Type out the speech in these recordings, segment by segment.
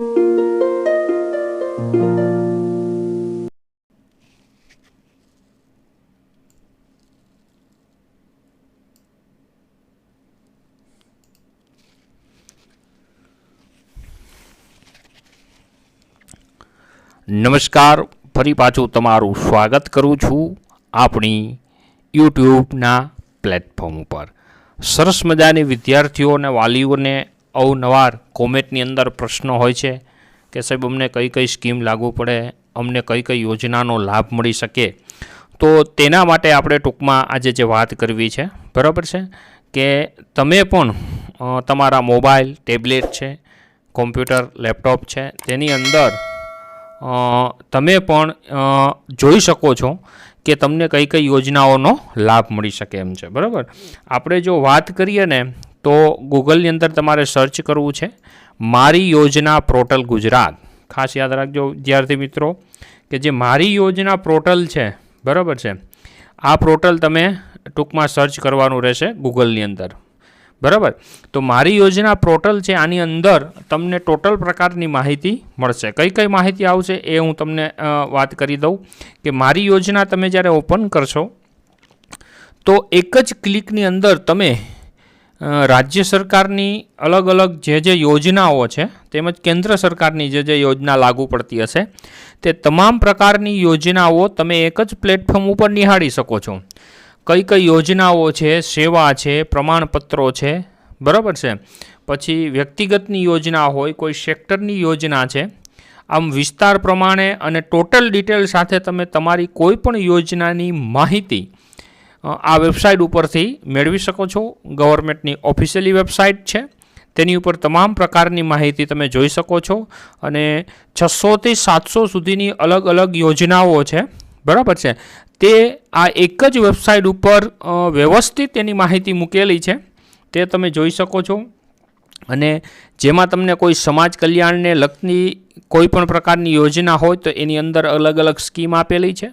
નમસ્કાર. ફરી પાછું તમારું સ્વાગત કરું છું આપણી યુટ્યુબના પ્લેટફોર્મ ઉપર. સરસ મજાની વિદ્યાર્થીઓ અને વાલીઓને અવનવાર કોમેન્ટની અંદર પ્રશ્નો હોય છે કે સાહેબ, અમને કઈ કઈ સ્કીમ લાગુ પડે, અમને કઈ કઈ યોજનાનો લાભ મળી શકે? તો તેના માટે આપણે ટૂંકમાં આજે જે વાત કરવી છે, બરાબર છે? કે તમે પણ તમારા મોબાઈલ, ટેબ્લેટ છે, કોમ્પ્યુટર, લેપટોપ છે, તેની અંદર તમે પણ જોઈ શકો છો કે તમને કઈ કઈ યોજનાઓનો લાભ મળી શકે એમ છે, બરાબર? આપણે જો વાત કરીએ ને તો ગૂગલની અંદર તમારે સર્ચ કરવું છે. મારી યોજના પોર્ટલ ગુજરાત. ખાસ યાદ રાખજો વિદ્યાર્થી મિત્રો, કે જે મારી યોજના પોર્ટલ છે, બરાબર છે? આ પોર્ટલ તમે ટૂંકમાં સર્ચ કરવાનું રહેશે ગૂગલની અંદર. બરાબર? તો મારી યોજના પોર્ટલ છે, આની અંદર તમને ટોટલ પ્રકારની માહિતી મળશે. કઈ કઈ માહિતી આવશે એ હું તમને વાત કરી દઉં કે મારી યોજના તમે જ્યારે ઓપન કરશો, તો એક જ ક્લિકની અંદર તમે રાજ્ય સરકારની અલગ અલગ જે જે યોજનાઓ છે, તેમજ કેન્દ્ર સરકારની જે જે યોજના લાગુ પડતી હશે, તે તમામ પ્રકારની યોજનાઓ તમે એક જ પ્લેટફોર્મ ઉપર નિહાળી શકો છો. કઈ કઈ યોજનાઓ છે, સેવા છે, પ્રમાણપત્રો છે, બરાબર છે? પછી વ્યક્તિગતની યોજના હોય, કોઈ સેક્ટરની યોજના છે, આમ વિસ્તાર પ્રમાણે અને ટોટલ ડિટેલ સાથે તમે તમારી કોઈ પણ યોજનાની માહિતી આ વેબસાઇટ ઉપરથી મેળવી શકો છો. ગવર્મેન્ટની ઓફિશિયલી વેબસાઇટ છે. તેની ઉપર તમામ પ્રકારની માહિતી તમે જોઈ શકો છો. અને છસોથી સાતસો સુધીની અલગ અલગ યોજનાઓ છે. બરાબર છે? તે આ એક જ વેબસાઇટ ઉપર વ્યવસ્થિત એની માહિતી મૂકેલી છે. તે તમે જોઈ શકો છો. અને જેમાં તમને કોઈ સમાજ કલ્યાણને લગતી કોઈ પણ પ્રકારની યોજના હોય તો એની અંદર અલગ અલગ સ્કીમ આપેલી છે.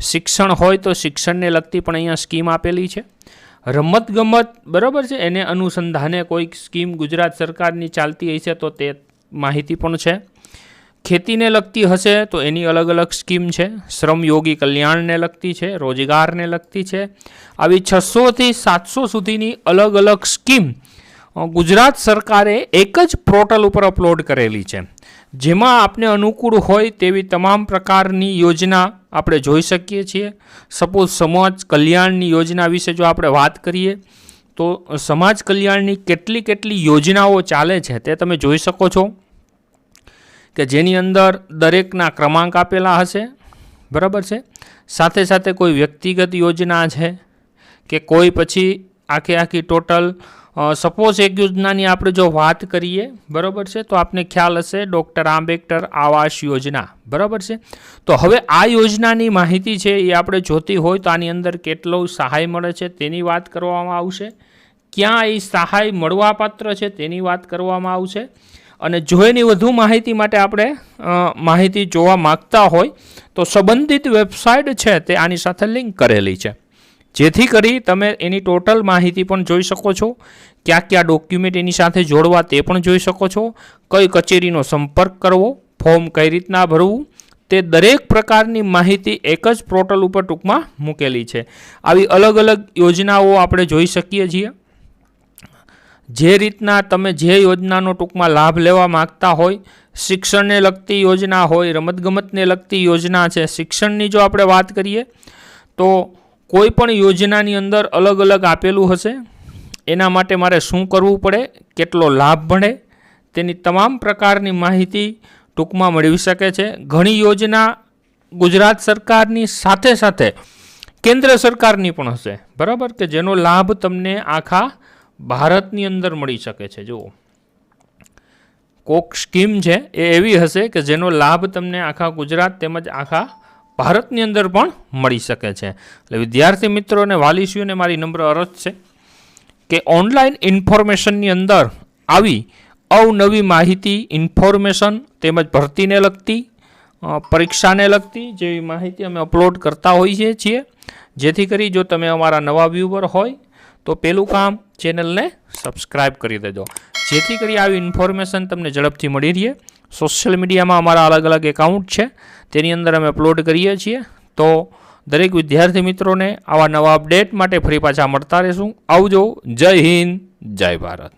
શિક્ષણ હોય તો શિક્ષણને લગતી પણ અહીંયા સ્કીમ આપેલી છે. રમતગમત, બરાબર છે? એને અનુસંધાને કોઈક સ્કીમ ગુજરાત સરકારની ચાલતી હશે તો તે માહિતી પણ છે. ખેતીને લગતી હશે તો એની અલગ અલગ સ્કીમ છે. શ્રમયોગી કલ્યાણને લગતી છે, રોજગારને લગતી છે. આવી છસોથી સાતસો સુધીની અલગ અલગ સ્કીમ ગુજરાત સરકારે એક જ પોર્ટલ ઉપર અપલોડ કરેલી છે. જેમાં આપને અનુકૂળ હોય તેવી તમામ પ્રકારની યોજના આપણે જોઈ શકીએ છીએ. સપોઝ સમાજ કલ્યાણની યોજના વિશે જો આપણે વાત કરીએ, તો સમાજ કલ્યાણની કેટલી કેટલી યોજનાઓ ચાલે છે તે તમે જોઈ શકો છો. કે જેની અંદર દરેકના ક્રમાંક આપેલા હશે, બરાબર છે? સાથે સાથે કોઈ વ્યક્તિગત યોજના છે કે કોઈ પછી આખે આખી ટોટલ સપોઝ એક યોજનાની આપણે જો વાત કરીએ, બરાબર છે? તો આપને ખ્યાલ હશે ડૉક્ટર આંબેડકર આવાસ યોજના, બરાબર છે? તો હવે આ યોજનાની માહિતી છે એ આપણે જોતી હોય તો આની અંદર કેટલો સહાય મળે છે તેની વાત કરવામાં આવશે. ક્યાં એ સહાય મળવાપાત્ર છે તેની વાત કરવામાં આવશે. અને જો એની વધુ માહિતી માટે આપણે માહિતી જોવા માગતા હોય, તો સંબંધિત વેબસાઇટ છે તે આની સાથે લિંક કરેલી છે. જેથી કરી તમે એની ટોટલ માહિતી પણ જોઈ શકો છો. કયા કયા ડોક્યુમેન્ટ એની સાથે જોડવા તે પણ જોઈ શકો છો. કઈ કચેરીનો સંપર્ક કરવો ફોર્મ કઈ રીતના ભરવું, તે દરેક પ્રકારની માહિતી એક જ પોર્ટલ ઉપર ટૂંકમાં મૂકેલી છે. આવી અલગ અલગ યોજનાઓ આપણે જોઈ શકીએ છીએ. જે રીતના તમે જે યોજનાનો ટૂંકમાં લાભ લેવા માગતા હોય, શિક્ષણને લગતી યોજના હોય, રમતગમતને લગતી યોજના છે, શિક્ષણની જો આપણે વાત કરીએ, તો કોઈ પણ યોજનાની અંદર અલગ અલગ આપેલું હશે? એના માટે મારે શું કરવું પડે? કેટલો લાભ મળે તેની તમામ પ્રકારની માહિતી ટૂંકમાં મેળવી શકે છે. ઘણી યોજના ગુજરાત સરકારની સાથે સાથે કેન્દ્ર સરકારની પણ હશે. બરાબર? કે જેનો લાભ તમને આખા ભારતની અંદર મળી શકે છે. જુઓ. કોક સ્કીમ છે, એ એવી હશે કે જેનો લાભ તમને આખા ગુજરાત તેમજ આખા ભારતની અંદર પણ મળી શકે છે. એટલે વિદ્યાર્થી મિત્રો અને વાલીસીઓને મારી નમ્ર અરજ છે કે ઓનલાઈન ઇન્ફોર્મેશનની અંદર આવી અવનવી માહિતી, ઇન્ફોર્મેશન તેમજ ભરતીને લગતી પરીક્ષાને લગતી જેવી માહિતી અમે અપલોડ કરતા હોઈએ છીએ. જેથી કરી જો તમે અમારા નવા વ્યૂવર હોય તો પેલું કામ ચેનલને સબસ્ક્રાઈબ કરી દેજો. જેથી કરી આવી ઇન્ફોર્મેશન તમને ઝડપથી મળી રહે. સોશિયલ મીડિયામાં અમારા અલગ અલગ એકાઉન્ટ છે. તેની અંદર અમે અપલોડ કરીએ છીએ. તો દરેક વિદ્યાર્થી મિત્રોને આવા નવા અપડેટ માટે ફરી પાછા મળતા રહેશું. આવજો. જય હિન્દ. જય ભારત.